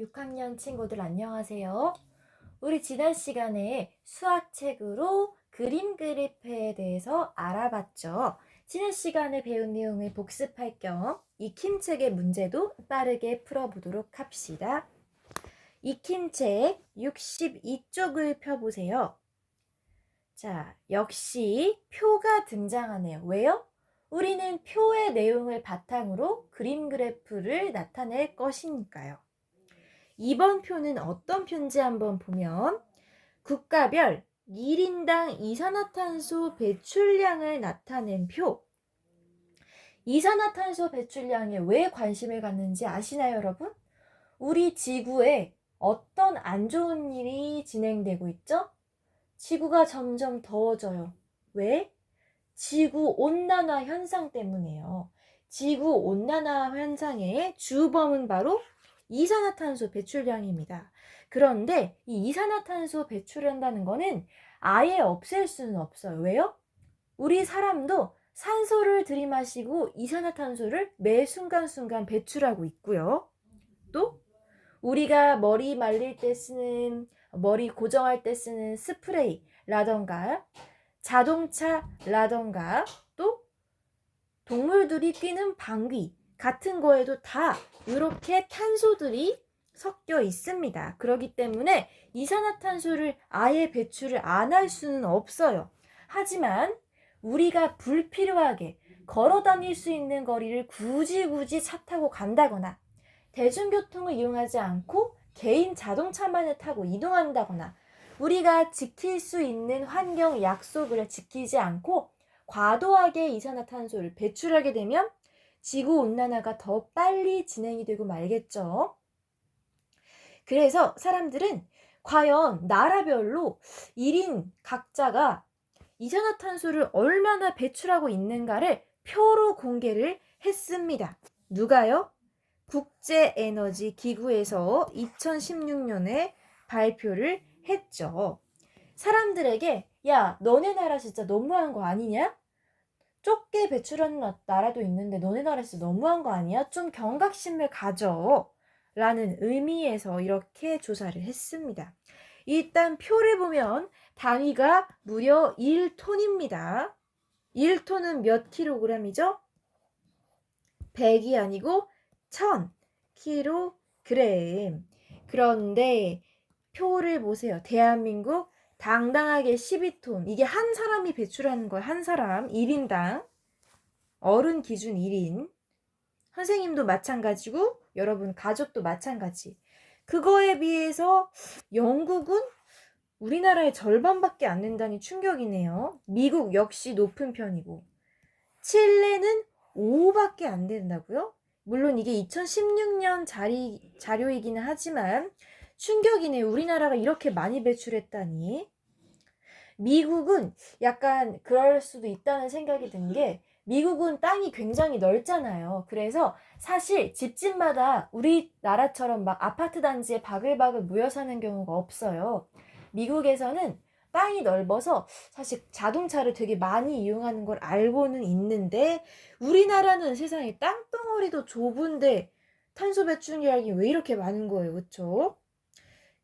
6학년 친구들 안녕하세요. 우리 지난 시간에 수학책으로 그림 그래프에 대해서 알아봤죠. 지난 시간에 배운 내용을 복습할 겸 익힘책의 문제도 빠르게 풀어보도록 합시다. 익힘책 62쪽을 펴보세요. 자, 역시 표가 등장하네요. 왜요? 우리는 표의 내용을 바탕으로 그림 그래프를 나타낼 것이니까요. 이번 표는 어떤 표인지 한번 보면 국가별 1인당 이산화탄소 배출량을 나타낸 표. 이산화탄소 배출량에 왜 관심을 갖는지 아시나요, 여러분? 우리 지구에 어떤 안 좋은 일이 진행되고 있죠? 지구가 점점 더워져요. 왜? 지구 온난화 현상 때문이에요. 지구 온난화 현상의 주범은 바로 이산화탄소 배출량입니다. 그런데 이 이산화탄소 배출한다는 거는 아예 없앨 수는 없어요. 왜요? 우리 사람도 산소를 들이마시고 이산화탄소를 매 순간순간 배출하고 있고요. 또 우리가 머리 말릴 때 쓰는 머리 고정할 때 쓰는 스프레이라던가 자동차라던가 또 동물들이 뛰는 방귀 같은 거에도 다 이렇게 탄소들이 섞여 있습니다. 그렇기 때문에 이산화탄소를 아예 배출을 안 할 수는 없어요. 하지만 우리가 불필요하게 걸어 다닐 수 있는 거리를 굳이 굳이 차 타고 간다거나 대중교통을 이용하지 않고 개인 자동차만을 타고 이동한다거나 우리가 지킬 수 있는 환경 약속을 지키지 않고 과도하게 이산화탄소를 배출하게 되면 지구 온난화가 더 빨리 진행이 되고 말겠죠. 그래서 사람들은 과연 나라별로 1인 각자가 이산화탄소를 얼마나 배출하고 있는가를 표로 공개를 했습니다. 누가요? 국제에너지기구에서 2016년에 발표를 했죠. 사람들에게 야 너네 나라 진짜 너무한 거 아니냐? 좁게 배출하는 나라도 있는데 너네 나라 진짜 너무한 거 아니야? 좀 경각심을 가져 라는 의미에서 이렇게 조사를 했습니다. 일단 표를 보면 단위가 무려 1톤입니다. 1톤은 몇 킬로그램이죠? 100이 아니고 1000 킬로그램. 그런데 표를 보세요. 대한민국 당당하게 12톤. 이게 한 사람이 배출하는 거예요. 한 사람 1인당. 어른 기준 1인. 선생님도 마찬가지고 여러분 가족도 마찬가지. 그거에 비해서 영국은 우리나라의 절반밖에 안 된다니 충격이네요. 미국 역시 높은 편이고. 칠레는 5밖에 안 된다고요? 물론 이게 2016년 자리, 자료이기는 하지만 충격이네요. 우리나라가 이렇게 많이 배출했다니. 미국은 약간 그럴 수도 있다는 생각이 든 게 미국은 땅이 굉장히 넓잖아요. 그래서 사실 집집마다 우리나라처럼 막 아파트 단지에 바글바글 모여 사는 경우가 없어요. 미국에서는 땅이 넓어서 사실 자동차를 되게 많이 이용하는 걸 알고는 있는데 우리나라는 세상에 땅덩어리도 좁은데 탄소 배출량이 왜 이렇게 많은 거예요. 그렇죠?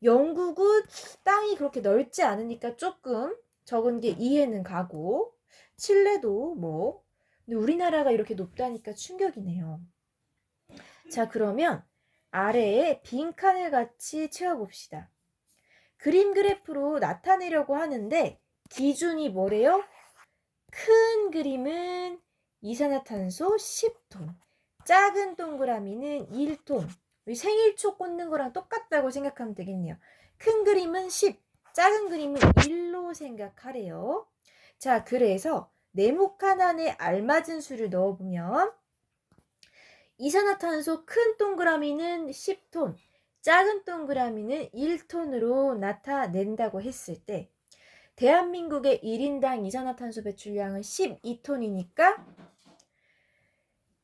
영국은 땅이 그렇게 넓지 않으니까 조금 적은 게 이해는 가고 칠레도 뭐 근데 우리나라가 이렇게 높다니까 충격이네요. 자 그러면 아래에 빈 칸을 같이 채워봅시다. 그림 그래프로 나타내려고 하는데 기준이 뭐래요? 큰 그림은 이산화탄소 10톤, 작은 동그라미는 1톤. 생일초 꽂는 거랑 똑같다고 생각하면 되겠네요. 큰 그림은 10, 작은 그림은 1로 생각하래요. 자, 그래서 네모칸 안에 알맞은 수를 넣어보면 이산화탄소 큰 동그라미는 10톤, 작은 동그라미는 1톤으로 나타낸다고 했을 때 대한민국의 1인당 이산화탄소 배출량은 12톤이니까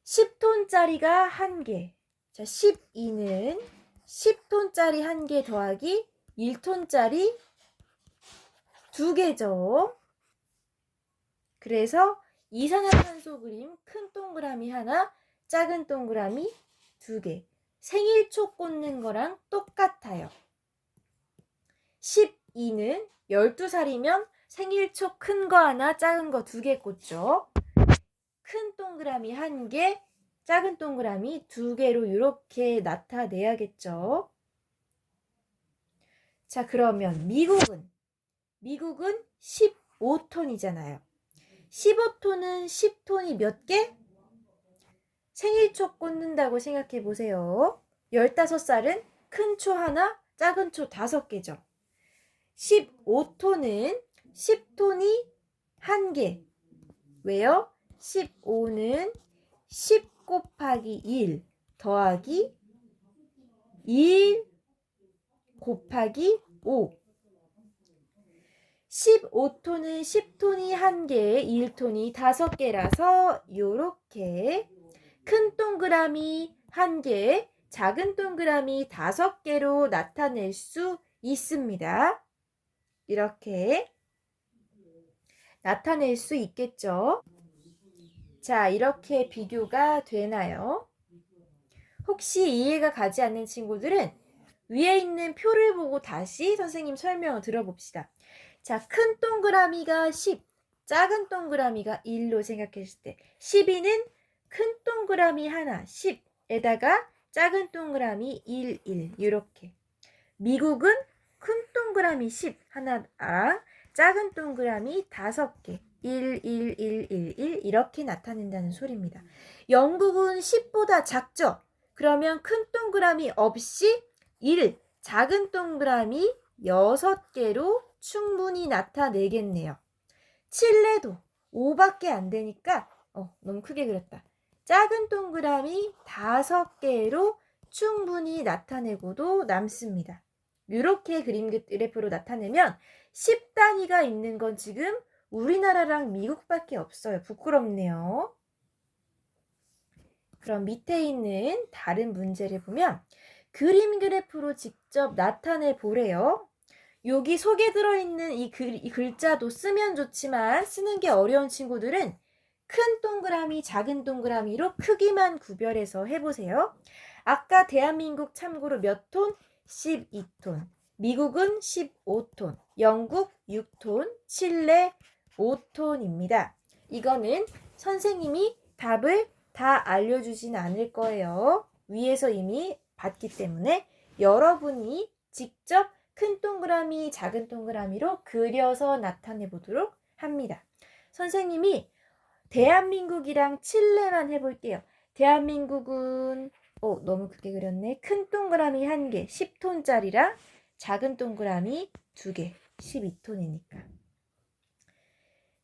10톤짜리가 1개. 자, 12는 10톤짜리 1개 더하기 1톤짜리 2개죠. 그래서 이산화탄소 그림 큰 동그라미 하나, 작은 동그라미 두 개. 생일초 꽂는 거랑 똑같아요. 12는 12살이면 생일초 큰 거 하나, 작은 거 두 개 꽂죠. 큰 동그라미 한 개, 작은 동그라미 두 개로 이렇게 나타내야겠죠. 자, 그러면 미국은 미국은 15톤이잖아요. 15톤은 10톤이 몇 개? 생일초 꽂는다고 생각해 보세요. 15살은 큰 초 하나, 작은 초 다섯 개죠. 15톤은 10톤이 한 개. 왜요? 15는 10 곱하기 1 더하기 1 곱하기 5. 15톤은 10톤이 한 개, 1톤이 다섯 개라서 요렇게 큰 동그라미 한 개, 작은 동그라미 다섯 개로 나타낼 수 있습니다. 이렇게 나타낼 수 있겠죠? 자, 이렇게 비교가 되나요? 혹시 이해가 가지 않는 친구들은 위에 있는 표를 보고 다시 선생님 설명을 들어봅시다. 자, 큰 동그라미가 10, 작은 동그라미가 1로 생각했을 때 12는 큰 동그라미 하나 10에다가 작은 동그라미 1, 1 이렇게 미국은 큰 동그라미 10 하나랑 작은 동그라미 5개 1, 1, 1, 1, 1 이렇게 나타낸다는 소리입니다. 영국은 10보다 작죠? 그러면 큰 동그라미 없이 1, 작은 동그라미 6개로 충분히 나타내겠네요. 칠레도 5밖에 안 되니까 어, 너무 크게 그렸다. 작은 동그라미 5개로 충분히 나타내고도 남습니다. 이렇게 그림 그래프로 나타내면 10단위가 있는 건 지금 우리나라랑 미국밖에 없어요. 부끄럽네요. 그럼 밑에 있는 다른 문제를 보면 그림 그래프로 직접 나타내 보래요. 여기 속에 들어있는 이, 글, 이 글자도 쓰면 좋지만 쓰는 게 어려운 친구들은 큰 동그라미, 작은 동그라미로 크기만 구별해서 해보세요. 아까 대한민국 참고로 몇 톤? 12톤. 미국은 15톤. 영국 6톤. 칠레 5톤입니다. 이거는 선생님이 답을 다 알려주진 않을 거예요. 위에서 이미 봤기 때문에 여러분이 직접 큰 동그라미, 작은 동그라미로 그려서 나타내 보도록 합니다. 선생님이 대한민국이랑 칠레만 해볼게요. 대한민국은 어, 너무 크게 그렸네. 큰 동그라미 한 개, 10톤짜리랑 작은 동그라미 두 개, 12톤이니까.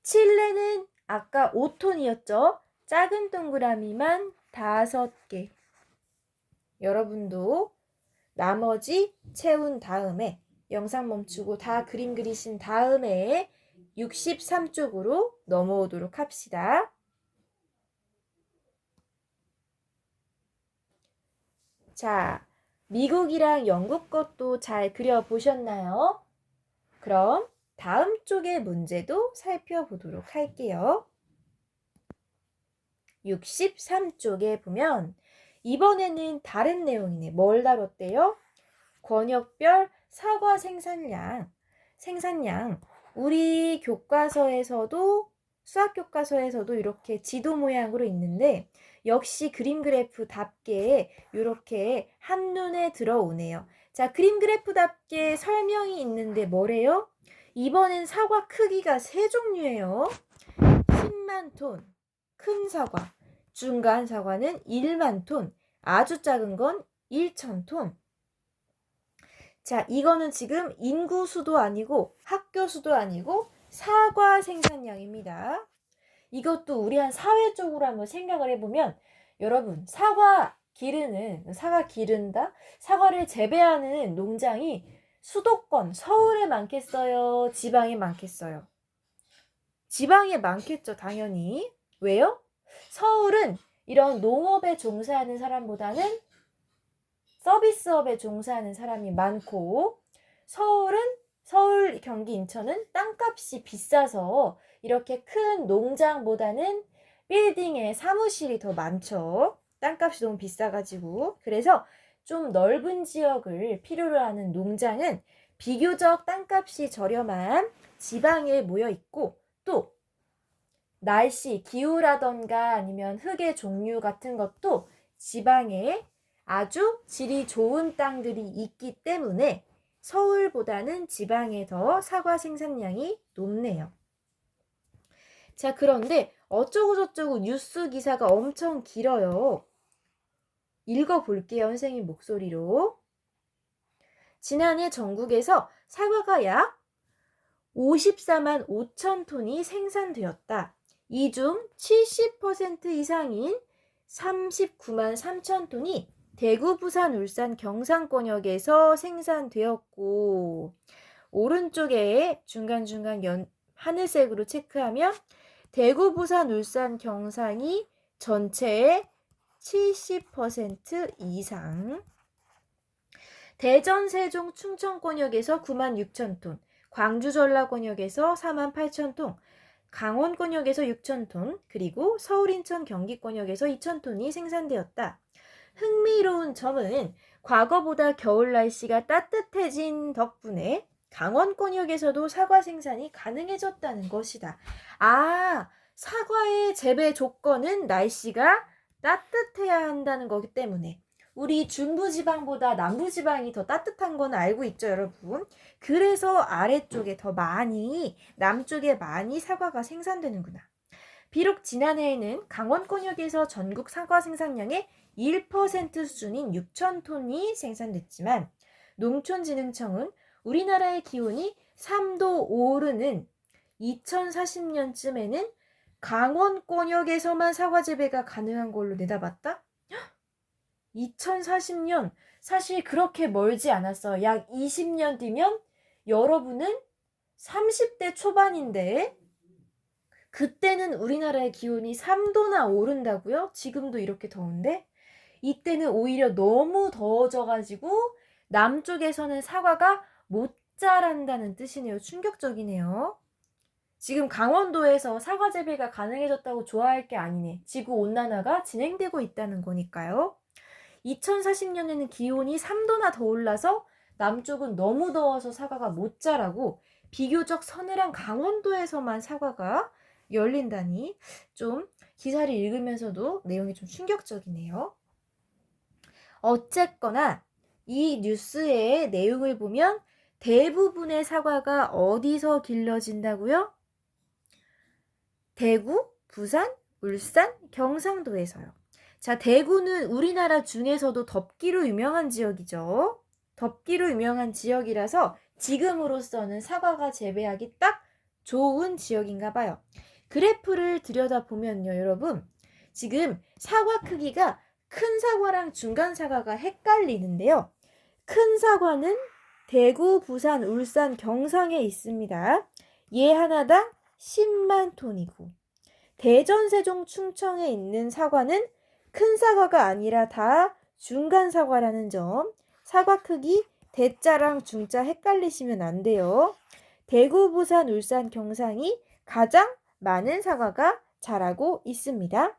칠레는 아까 5톤이었죠? 작은 동그라미만 다섯 개. 여러분도 나머지 채운 다음에 영상 멈추고 다 그림 그리신 다음에 63쪽으로 넘어오도록 합시다. 자, 미국이랑 영국 것도 잘 그려보셨나요? 그럼 다음 쪽의 문제도 살펴보도록 할게요. 63쪽에 보면 이번에는 다른 내용이네. 뭘 다뤘대요? 권역별 사과 생산량. 생산량. 우리 교과서에서도 수학 교과서에서도 이렇게 지도 모양으로 있는데 역시 그림 그래프답게 이렇게 한눈에 들어오네요. 자, 그림 그래프답게 설명이 있는데 뭐래요? 이번엔 사과 크기가 세 종류예요. 10만 톤, 큰 사과, 중간 사과는 1만 톤, 아주 작은 건 1천 톤. 자, 이거는 지금 인구 수도 아니고 학교 수도 아니고 사과 생산량입니다. 이것도 우리 한 사회적으로 한번 생각을 해보면 여러분 사과 기르는 사과 기른다? 사과를 재배하는 농장이 수도권 서울에 많겠어요? 지방에 많겠어요? 지방에 많겠죠 당연히. 왜요 서울은 이런 농업에 종사하는 사람보다는 서비스업에 종사하는 사람이 많고 서울은 서울, 경기, 인천은 땅값이 비싸서 이렇게 큰 농장보다는 빌딩에 사무실이 더 많죠. 땅값이 너무 비싸가지고. 그래서 좀 넓은 지역을 필요로 하는 농장은 비교적 땅값이 저렴한 지방에 모여 있고 또 날씨, 기후라던가 아니면 흙의 종류 같은 것도 지방에 아주 질이 좋은 땅들이 있기 때문에 서울보다는 지방에 더 사과 생산량이 높네요. 자, 그런데 어쩌고저쩌고 뉴스 기사가 엄청 길어요. 읽어볼게요, 선생님 목소리로. 지난해 전국에서 사과가 약 54만 5천 톤이 생산되었다. 이 중 70% 이상인 39만 3천 톤이 대구, 부산, 울산, 경상권역에서 생산되었고 오른쪽에 중간중간 연, 하늘색으로 체크하면 대구, 부산, 울산, 경상이 전체의 70% 이상. 대전, 세종, 충청권역에서 9만 6천 톤, 광주, 전라권역에서 4만 8천 톤, 강원권역에서 6천 톤, 그리고 서울, 인천, 경기권역에서 2천 톤이 생산되었다. 흥미로운 점은 과거보다 겨울 날씨가 따뜻해진 덕분에 강원권역에서도 사과 생산이 가능해졌다는 것이다. 아, 사과의 재배 조건은 날씨가 따뜻해야 한다는 거기 때문에 우리 중부지방보다 남부지방이 더 따뜻한 건 알고 있죠, 여러분? 그래서 아래쪽에 더 많이, 남쪽에 많이 사과가 생산되는구나. 비록 지난해에는 강원권역에서 전국 사과 생산량의 1% 수준인 6천 톤이 생산됐지만 농촌진흥청은 우리나라의 기온이 3도 오르는 2040년쯤에는 강원권역에서만 사과 재배가 가능한 걸로 내다봤다? 2040년 사실 그렇게 멀지 않았어. 약 20년 뒤면 여러분은 30대 초반인데 그때는 우리나라의 기온이 3도나 오른다고요? 지금도 이렇게 더운데? 이때는 오히려 너무 더워져 가지고 남쪽에서는 사과가 못 자란다는 뜻이네요. 충격적이네요. 지금 강원도에서 사과 재배가 가능해졌다고 좋아할 게 아니네. 지구 온난화가 진행되고 있다는 거니까요. 2040년에는 기온이 3도나 더 올라서 남쪽은 너무 더워서 사과가 못 자라고 비교적 서늘한 강원도에서만 사과가 열린다니 좀 기사를 읽으면서도 내용이 좀 충격적이네요. 어쨌거나 이 뉴스의 내용을 보면 대부분의 사과가 어디서 길러진다고요? 대구, 부산, 울산, 경상도에서요. 자, 대구는 우리나라 중에서도 덥기로 유명한 지역이죠. 덥기로 유명한 지역이라서 지금으로서는 사과가 재배하기 딱 좋은 지역인가 봐요. 그래프를 들여다보면요, 여러분. 지금 사과 크기가 큰 사과랑 중간 사과가 헷갈리는데요. 큰 사과는 대구, 부산, 울산, 경상에 있습니다. 얘 하나당 10만 톤이고 대전, 세종, 충청에 있는 사과는 큰 사과가 아니라 다 중간 사과라는 점. 사과 크기 대자랑 중자 헷갈리시면 안 돼요. 대구, 부산, 울산, 경상이 가장 많은 사과가 자라고 있습니다.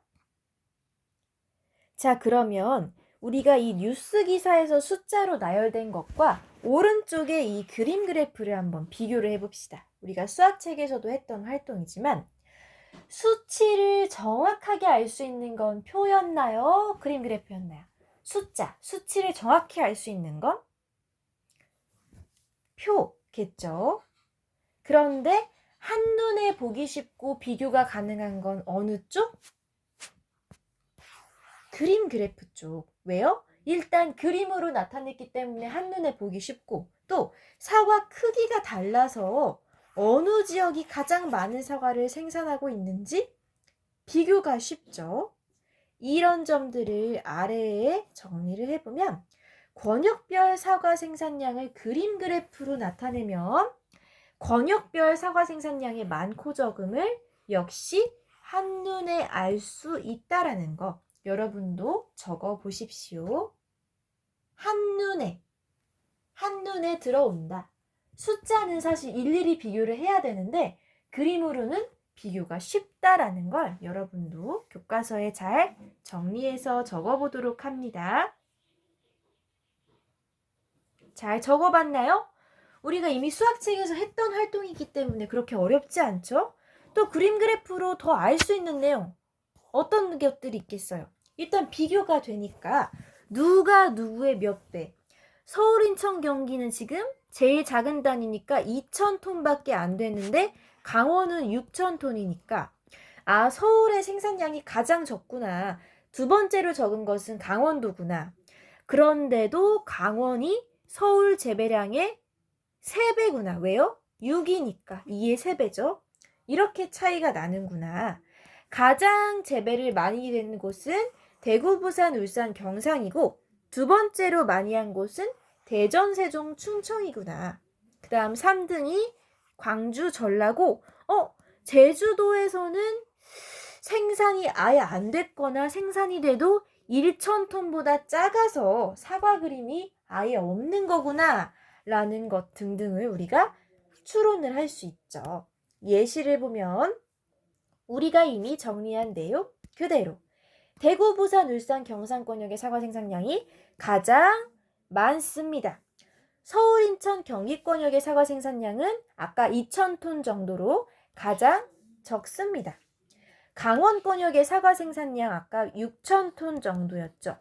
자, 그러면 우리가 이 뉴스 기사에서 숫자로 나열된 것과 오른쪽에 이 그림 그래프를 한번 비교를 해봅시다. 우리가 수학책에서도 했던 활동이지만 수치를 정확하게 알 수 있는 건 표였나요? 그림 그래프였나요? 숫자, 수치를 정확히 알 수 있는 건 표겠죠. 그런데 한눈에 보기 쉽고 비교가 가능한 건 어느 쪽? 그림 그래프 쪽. 왜요? 일단 그림으로 나타냈기 때문에 한눈에 보기 쉽고 또 사과 크기가 달라서 어느 지역이 가장 많은 사과를 생산하고 있는지 비교가 쉽죠. 이런 점들을 아래에 정리를 해보면 권역별 사과 생산량을 그림 그래프로 나타내면 권역별 사과 생산량의 많고 적음을 역시 한눈에 알 수 있다라는 거 여러분도 적어 보십시오. 한눈에 한눈에 들어온다. 숫자는 사실 일일이 비교를 해야 되는데 그림으로는 비교가 쉽다라는 걸 여러분도 교과서에 잘 정리해서 적어보도록 합니다. 잘 적어봤나요? 우리가 이미 수학책에서 했던 활동이기 때문에 그렇게 어렵지 않죠? 또 그림 그래프로 더 알 수 있는 내용 어떤 것들이 있겠어요? 일단 비교가 되니까 누가 누구의 몇 배. 서울, 인천, 경기는 지금 제일 작은 단위니까 2,000톤밖에 안 되는데 강원은 6,000톤이니까 아, 서울의 생산량이 가장 적구나. 두 번째로 적은 것은 강원도구나. 그런데도 강원이 서울 재배량의 3배구나. 왜요? 6이니까 2의 3배죠. 이렇게 차이가 나는구나. 가장 재배를 많이 되는 곳은 대구, 부산, 울산, 경상이고 두 번째로 많이 한 곳은 대전, 세종, 충청이구나. 그 다음 3등이 광주, 전라고 어, 제주도에서는 생산이 아예 안 됐거나 생산이 돼도 1,000톤보다 작아서 사과 그림이 아예 없는 거구나 라는 것 등등을 우리가 추론을 할 수 있죠. 예시를 보면 우리가 이미 정리한 내용 그대로 대구, 부산, 울산, 경상권역의 사과 생산량이 가장 많습니다. 서울, 인천, 경기권역의 사과 생산량은 아까 2,000톤 정도로 가장 적습니다. 강원권역의 사과 생산량 아까 6,000톤 정도였죠.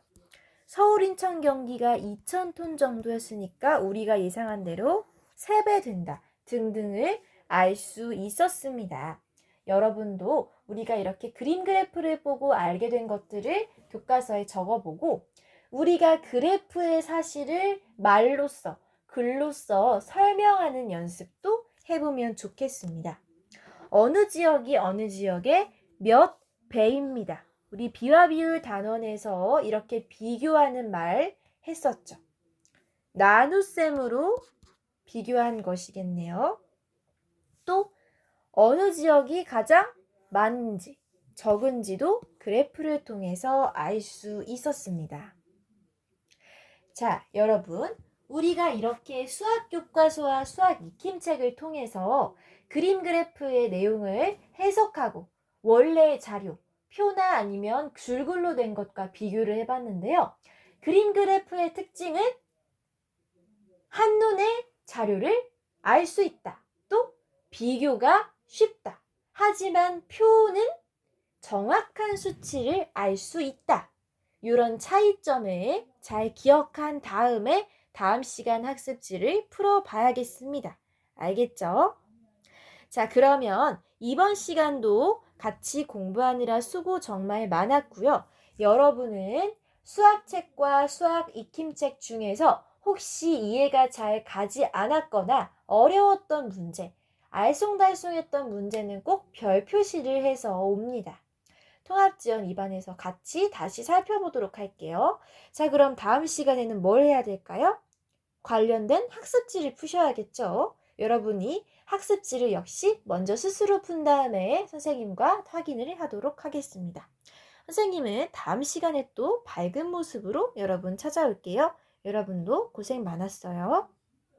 서울, 인천, 경기가 2,000톤 정도였으니까 우리가 예상한 대로 3배 된다 등등을 알 수 있었습니다. 여러분도 우리가 이렇게 그림 그래프를 보고 알게 된 것들을 교과서에 적어보고 우리가 그래프의 사실을 말로써 글로써 설명하는 연습도 해보면 좋겠습니다. 어느 지역이 어느 지역의 몇 배입니다. 우리 비와 비율 단원에서 이렇게 비교하는 말 했었죠. 나눗셈으로 비교한 것이겠네요. 또 어느 지역이 가장 많은지 적은지도 그래프를 통해서 알 수 있었습니다. 자, 여러분. 우리가 이렇게 수학 교과서와 수학 익힘책을 통해서 그림 그래프의 내용을 해석하고 원래의 자료, 표나 아니면 줄글로 된 것과 비교를 해봤는데요. 그림 그래프의 특징은 한눈에 자료를 알 수 있다. 또 비교가 쉽다. 하지만 표는 정확한 수치를 알 수 있다. 이런 차이점을 잘 기억한 다음에 다음 시간 학습지를 풀어봐야겠습니다. 알겠죠? 자, 그러면 이번 시간도 같이 공부하느라 수고 정말 많았고요. 여러분은 수학책과 수학 익힘책 중에서 혹시 이해가 잘 가지 않았거나 어려웠던 문제, 알쏭달쏭했던 문제는 꼭 별 표시를 해서 옵니다. 통합지원 2반에서 같이 다시 살펴보도록 할게요. 자, 그럼 다음 시간에는 뭘 해야 될까요? 관련된 학습지를 푸셔야겠죠. 여러분이 학습지를 역시 먼저 스스로 푼 다음에 선생님과 확인을 하도록 하겠습니다. 선생님은 다음 시간에 또 밝은 모습으로 여러분 찾아올게요. 여러분도 고생 많았어요.